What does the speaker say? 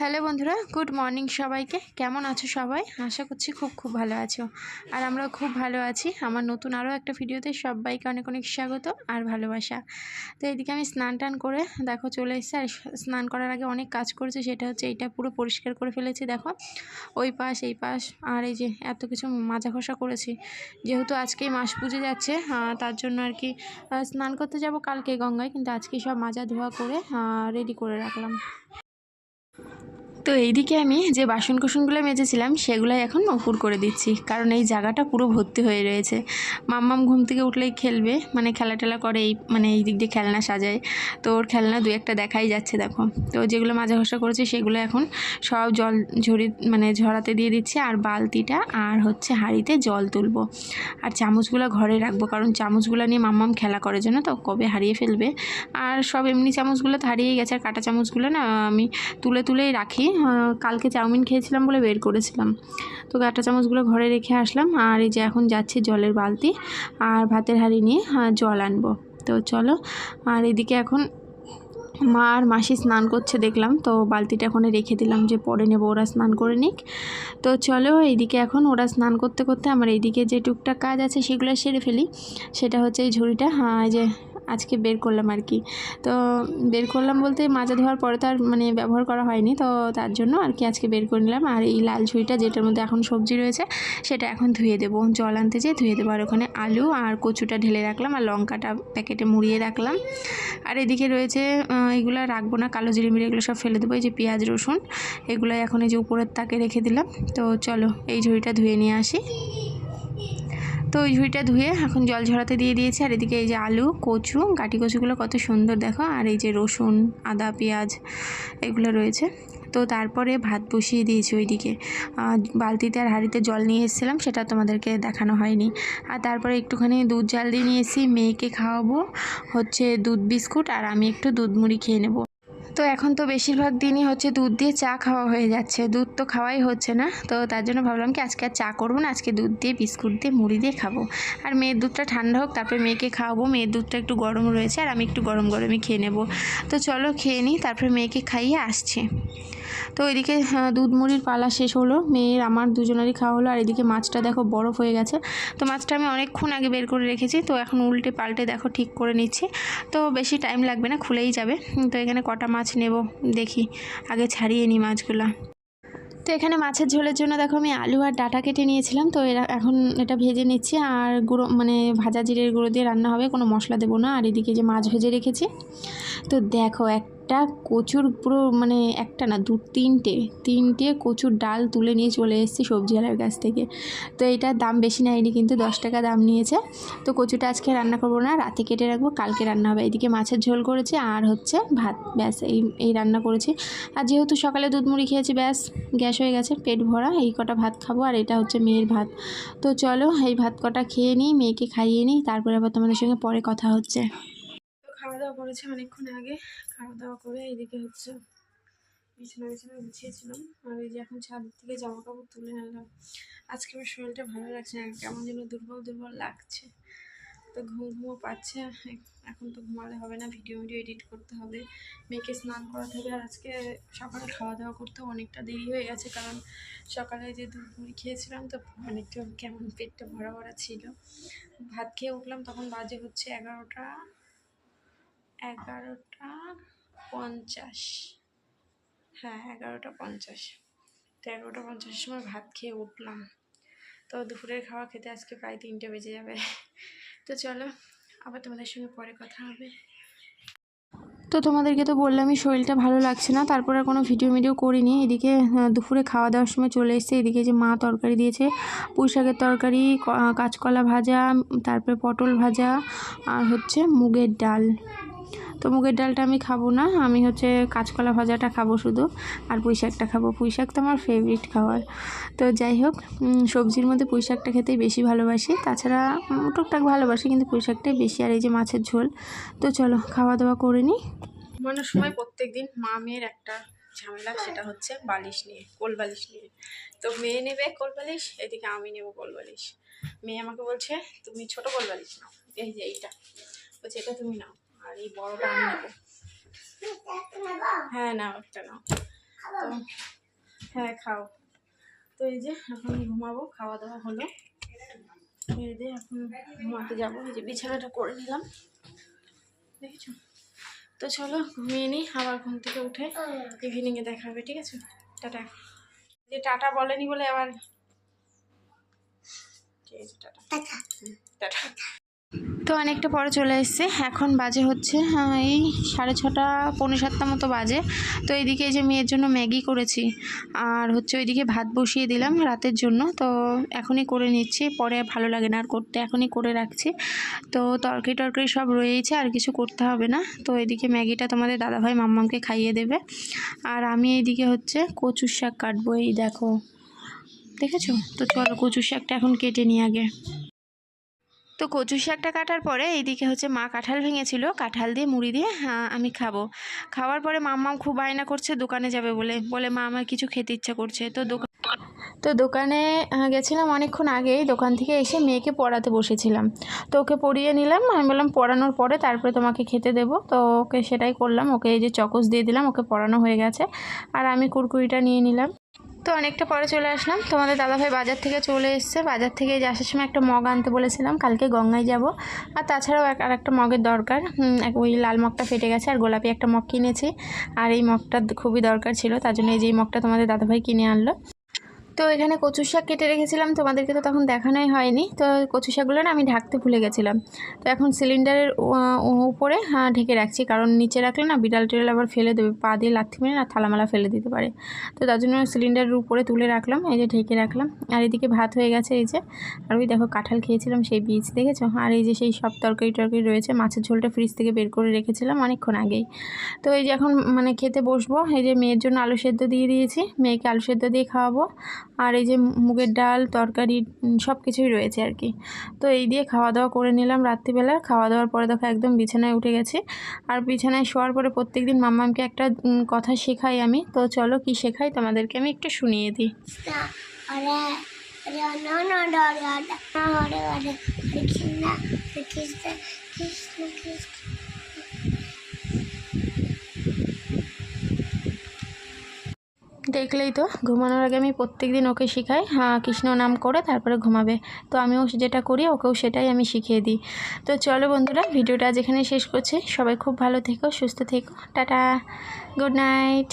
Hello বন্ধুরা, good morning সবাইকে। কেমন আছো সবাই? আশা করছি খুব খুব ভালো আছো। আর আমরা খুব ভালো আছি। আমার নতুন আরও একটা ভিডিওতে সবাইকে অনেক অনেক স্বাগত আর ভালোবাসা। তো এদিকে আমি স্নান টান করে দেখো চলে এসেছি। আর স্নান করার আগে অনেক কাজ করেছি, সেটা হচ্ছে এইটা পুরো পরিষ্কার করে ফেলেছি, দেখো। ওই পাশ, এই পাশ আর এই যে এত কিছু মাজা ঘষা করেছি। যেহেতু আজকেই মাস পুজো যাচ্ছে তার জন্য আর কি স্নান করতে যাব কালকে গঙ্গায়, কিন্তু আজকে সব মাজা ধোয়া করে রেডি করে রাখলাম। তো এইদিকে আমি যে বাসন কুসনগুলো মেজেছিলাম, সেগুলোই এখন নপুর করে দিচ্ছি। কারণ এই জায়গাটা পুরো ভর্তি হয়ে রয়েছে। মাম্মাম ঘুম থেকে উঠলেই খেলবে মানে খেলা টেলা করে এই মানে এই দিক দিয়ে খেলনা সাজায়। তো ওর খেলনা দু একটা দেখাই যাচ্ছে, দেখো। তো যেগুলো মাজা ঘষা করেছে, সেগুলো এখন সব জল ঝরি মানে ঝরাতে দিয়ে দিচ্ছি। আর বালতিটা আর হচ্ছে হাঁড়িতে জল তুলবো। আর চামচগুলো ঘরে রাখব, কারণ চামচগুলো নিয়ে মাম্মাম খেলা করে জন্য তো, কবে হারিয়ে ফেলবে। আর সব এমনি চামচগুলো তো হারিয়ে গেছে, আর কাটা চামচগুলো না আমি তুলে তুলেই রাখি। কালকে চাউমিন খেয়েছিলাম বলে বের করেছিলাম। তো কাঁটা চামচগুলো ঘরে রেখে আসলাম আর এই যে এখন যাচ্ছি জলের বালতি আর ভাতের হাঁড়ি নিয়ে জল আনব। তো চলো, আর এদিকে এখন মা আর মাসি স্নান করছে দেখলাম, তো বালতিটা ওখানে রেখে দিলাম যে পরে নেব, ওরা স্নান করে নিক। তো চলো, এইদিকে এখন ওরা স্নান করতে করতে আমার এইদিকে যে টুকটাক কাজ আছে সেগুলো সেরে ফেলি। সেটা হচ্ছে এই ঝুড়িটা হ্যাঁ যে আজকে বের করলাম আর কি। তো বের করলাম বলতে মাজা ধোয়ার পরে তো আর মানে ব্যবহার করা হয়নি, তো তার জন্য আর কি আজকে বের করে নিলাম। আর এই লাল ঝুড়িটা যেটার মধ্যে এখন সবজি রয়েছে, সেটা এখন ধুয়ে দেবো। জল আনতে যেয়ে ধুয়ে দেবো। আর ওখানে আলু আর কচুটা ঢেলে রাখলাম আর লঙ্কাটা প্যাকেটে মুড়িয়ে রাখলাম। আর এদিকে রয়েছে এগুলো রাখব না, কালো জিরে মিরে এগুলো সব ফেলে দেবো। এই যে পেঁয়াজ, রসুন এগুলো এখন এই যে উপরের তাকে রেখে দিলাম। তো চলো এই ঝুড়িটা ধুয়ে নিয়ে আসি। তো ওই ঝুড়িটা ধুয়ে এখন জল ঝরাতে দিয়ে দিয়েছি। আর এদিকে এই যে আলু, কচু, গাটি কচুগুলো কত সুন্দর দেখো। আর এই যে রসুন, আদা, পেঁয়াজ এগুলো রয়েছে। তো তারপরে ভাত বসিয়ে দিয়েছি ওইদিকে। বালতিতে আর হাঁড়িতে জল নিয়ে এসেছিলাম, সেটা তোমাদেরকে দেখানো হয়নি। আর তারপরে একটুখানি দুধ জাল দিয়ে নিয়ে এসেছি, মেয়েকে খাওয়াবো, হচ্ছে দুধ বিস্কুট, আর আমি একটু দুধ মুড়ি খেয়ে নেব। তো এখন তো বেশিরভাগ দিনই হচ্ছে দুধ দিয়ে চা খাওয়া হয়ে যাচ্ছে। দুধ তো খাওয়াই হচ্ছে না। তো তার জন্য ভাবলাম কি আজকে আর চা করব না, আজকে দুধ দিয়ে, বিস্কুট দিয়ে, মুড়ি দিয়ে খাব। আর মেয়ের দুধটা ঠান্ডা হোক, তারপরে মেয়েকে খাওয়াবো। মেয়ের দুধটা একটু গরম রয়েছে, আর আমি একটু গরম গরমই খেয়ে নেব। তো চলো খেয়ে নিই, তারপরে মেয়েকে খাইয়ে আসছি। তো এদিকে দুধ মুড়ির পালা শেষ হলো। মেয়ের, আমার দুজনেরই খাওয়া হলো। আর এদিকে মাছটা দেখো বরফ হয়ে গেছে। তো মাছটা আমি অনেকক্ষণ আগে বের করে রেখেছি। তো এখন উল্টে পাল্টে দেখো ঠিক করে নিচ্ছি। তো বেশি টাইম লাগবে না, খুলেই যাবে। তো এখানে কটা মাছ নেব দেখি। আগে ছাড়িয়ে নিই মাছগুলা। তো এখানে মাছের ঝোলের জন্য দেখো আমি আলু আর ডাটা কেটে নিয়েছিলাম। তো এরা, এখন এটা ভেজে নিচ্ছি। আর গুঁড়ো মানে ভাজা জিরের গুঁড়ো দিয়ে রান্না হবে, কোনো মশলা দেবো না। আর এদিকে যে মাছ ভেজে রেখেছি। তো দেখো একটা কচুর পুরো মানে একটা না, দু, তিনটে তিনটে কচুর ডাল তুলে নিয়ে চলে এসেছি সবজিওয়ালার কাছ থেকে। তো এটার দাম বেশি নেয়নি কিন্তু দশ টাকা দাম নিয়েছে। তো কচুটা আজকে রান্না করব না, রাতে কেটে রাখব, কালকে রান্না হবে। এদিকে মাছের ঝোল করেছি আর হচ্ছে ভাত, ব্যাস এই এই রান্না করেছি। আর যেহেতু সকালে দুধ মুড়ি খেয়েছি, ব্যাস গ্যাস হয়ে গেছে, পেট ভরা, এই কটা ভাত খাব আর এটা হচ্ছে মেয়ের ভাত। তো চলো এই ভাত কটা খেয়ে নিই, মেয়েকে খাইয়ে নিই, তারপরে আবার তোমাদের সঙ্গে পরে কথা হচ্ছে। দাওয়া করেছি অনেকক্ষণ আগে। খাওয়া দাওয়া করে এইদিকে হচ্ছে বিছানা বিছানা গুছিয়েছিলাম। আর এই যে এখন ছাদের থেকে জামা কাপড় তুলে নিলাম। আজকে আমার শরীরটা ভালো লাগছে না, কেমন যেন দুর্বল দুর্বল লাগছে। তো ঘুম ঘুমও পাচ্ছে, এখন তো ঘুমালে হবে না, ভিডিও ভিডিও এডিট করতে হবে। মেয়েকে স্নান করাতে হবে, আর আজকে সকালে খাওয়া দাওয়া করতেও অনেকটা দেরি হয়ে গেছে, কারণ সকালে যে দুধ মুড়ি খেয়েছিলাম, তো অনেকটা কেমন পেটটা ভরা ভরা ছিল। ভাত খেয়ে উঠলাম, তখন বাজে হচ্ছে এগারোটা। এগারোটা পঞ্চাশ। হ্যাঁ এগারোটা পঞ্চাশ। তো এগারোটা পঞ্চাশের সময় ভাত খেয়ে উঠলাম। তো দুপুরের খাওয়া খেতে আজকে প্রায় তিনটে বেজে যাবে। তো চলো, আবার তোমাদের সঙ্গে পরে কথা হবে। তো তোমাদেরকে তো বললামই শরীরটা ভালো লাগছে না, তারপর আর কোনো ভিডিও ভিডিও করিনি। এদিকে দুপুরে খাওয়া দাওয়ার সময় চলে এসেছে। এদিকে যে মা তরকারি দিয়েছে পুঁই শাকের তরকারি কাঁচকলা ভাজা তারপরে পটল ভাজা, আর হচ্ছে মুগের ডাল। তো মুগের ডালটা আমি খাব না। আমি হচ্ছে কাঁচকলা ভাজাটা খাব শুধু। আর পুঁই শাকটা খাব। পুঁই শাক তো আমার ফেভারিট খাবার। তো যাই হোক সবজির মধ্যে পুঁই শাকটা খেতেই বেশি ভালোবাসি। তাছাড়া টুকটাক ভালোবাসি, কিন্তু পুঁই শাকটাই বেশি। আর এই যে মাছের ঝোল, তো চলো খাওয়া দাওয়া করে নিই। ঘুমানোর সময় প্রত্যেক দিন মা মেয়ের একটা ঝামেলা, সেটা হচ্ছে বালিশ নিয়ে, কোল বালিশ নিয়ে। তো মেয়ে নেবে কোল বালিশ, এদিকে আমি নেব কোল বালিশ। মেয়ে আমাকে বলছে, তুমি ছোট কোল বালিশ নাও। এই যে এইটা। বলছে, এটা তুমি নাও। আর এই বড়টা আমি নেব। হ্যাঁ নাও একটা নাও। তো হ্যাঁ খাও। তো এই যে এখন ঘুমাবো খাওয়া দাওয়া হলো। এই যে এখন ঘুমাতে যাব। এই যে বিছানাটা করে নিলাম। দেখেছ? তো চলো ঘুমিয়ে নিই আবার ঘুম থেকে উঠে ইভিনিংয়ে দেখা হবে ঠিক আছে? টাটা। যে টাটা বলেনি বলে আবার ঠিক আছে টাটা। টাটা। তো অনেকটা পরে চলে এসছে। এখন বাজে হচ্ছে এই সাড়ে ছটা, পৌনে সাতটা মতো বাজে। তো এইদিকে এই যে মেয়ের জন্য ম্যাগি করেছি, আর হচ্ছে ওইদিকে ভাত বসিয়ে দিলাম রাতের জন্য। তো এখনই করে নিচ্ছি, পরে ভালো লাগে না আর করতে, এখনই করে রাখছি। তো তরকারি টরকারি সব রয়েছে, আর কিছু করতে হবে না। তো এদিকে ম্যাগিটা তোমাদের দাদাভাই মাম্মামকে খাইয়ে দেবে। আর আমি এইদিকে হচ্ছে কচুর শাক কাটবো, এই দেখো। দেখেছ? তো চলো কচুর শাকটা এখন কেটে নিই আগে। তো কচু শাকটা কাটার পরে এইদিকে হচ্ছে মা কাঁঠাল ভেঙেছিল, কাঁঠাল দিয়ে মুড়ি দিয়ে হ্যাঁ আমি খাব। খাওয়ার পরে মাম্মাম খুব বায়না করছে, দোকানে যাবে বলে। বলে, মা, আমার কিছু খেতে ইচ্ছা করছে। তো দোকান তো দোকানে গেছিলাম অনেকক্ষণ আগেই, দোকান থেকে এসে মেয়েকে পড়াতে বসেছিলাম। তো ওকে পড়িয়ে নিলাম, আমি বললাম, পড়ানোর পরে তারপরে তোমাকে খেতে দেবো। তো ওকে সেটাই করলাম, ওকে এই যে চকস দিয়ে দিলাম, ওকে পড়ানো হয়ে গেছে। আর আমি কুরকুরিটা নিয়ে নিলাম। তো অনেকটা পরে চলে আসলাম। তোমাদের দাদাভাই বাজার থেকে চলে এসছে। বাজার থেকে আসার সময় একটা মগ আনতে বলেছিলাম, কালকে গঙ্গায় যাব। আর তাছাড়াও আর একটা মগের দরকার। ওই লাল মগটা ফেটে গেছে আর গোলাপি একটা মগ কিনেছি। আর এই মগটা খুবই দরকার ছিল, তার জন্য এই যে এই মগটা তোমাদের দাদাভাই কিনে আনলো। তো এখানে কচু শাক কেটে রেখেছিলাম, তোমাদেরকে তো তখন দেখানোই হয়নি। তো কচু শাকগুলো না আমি ঢাকতে ভুলে গেছিলাম। তো এখন সিলিন্ডারের উপরে হ্যাঁ ঢেকে রাখছি। কারণ নিচে রাখলে না বিড়াল টিড়াল আবার ফেলে দেবে, পা দিয়ে লাথি মেরে না থালামালা ফেলে দিতে পারে। তো তার জন্য সিলিন্ডারের উপরে তুলে রাখলাম, এই যে ঢেকে রাখলাম। আর এদিকে ভাত হয়ে গেছে, এই যে। আর ওই দেখো কাঁঠাল খেয়েছিলাম, সেই বীজ দেখেছ? আর এই যে সেই সব তরকারি টরকারি রয়েছে, মাছের ঝোলটা ফ্রিজ থেকে বের করে রেখেছিলাম অনেকক্ষণ আগেই। তো এই যে এখন মানে খেতে বসবো, এই যে মেয়ের জন্য আলু সেদ্ধ দিয়ে দিয়েছি, মেয়েকে আলু সেদ্ধ দিয়ে খাওয়াবো। আর এই যে মুগের ডাল তরকারি সব কিছুই রয়েছে আর কি তো এই দিয়ে খাওয়া দাওয়া করে নিলাম রাত্রিবেলা খাওয়া দাওয়ার পরে দেখো একদম বিছানায় উঠে গেছে আর বিছানায় শোয়ার পরে প্রত্যেক দিন মাম্মামকে একটা কথা শেখাই আমি তো চলো কি শেখাই তোমাদেরকে আমি একটু শুনিয়ে দিই ore, no, দেখলেই তো, ঘুমানোর আগে আমি প্রত্যেক দিন ওকে শেখাই হ্যাঁ কৃষ্ণ নাম করে তারপরে ঘুমাবে। তো আমিও যেটা করি, ওকেও সেটাই আমি শিখিয়ে দিই। তো চলো বন্ধুরা, ভিডিওটা যেখানে শেষ করছি। সবাই খুব ভালো থেকো, সুস্থ থেকো, টাটা, গুড নাইট।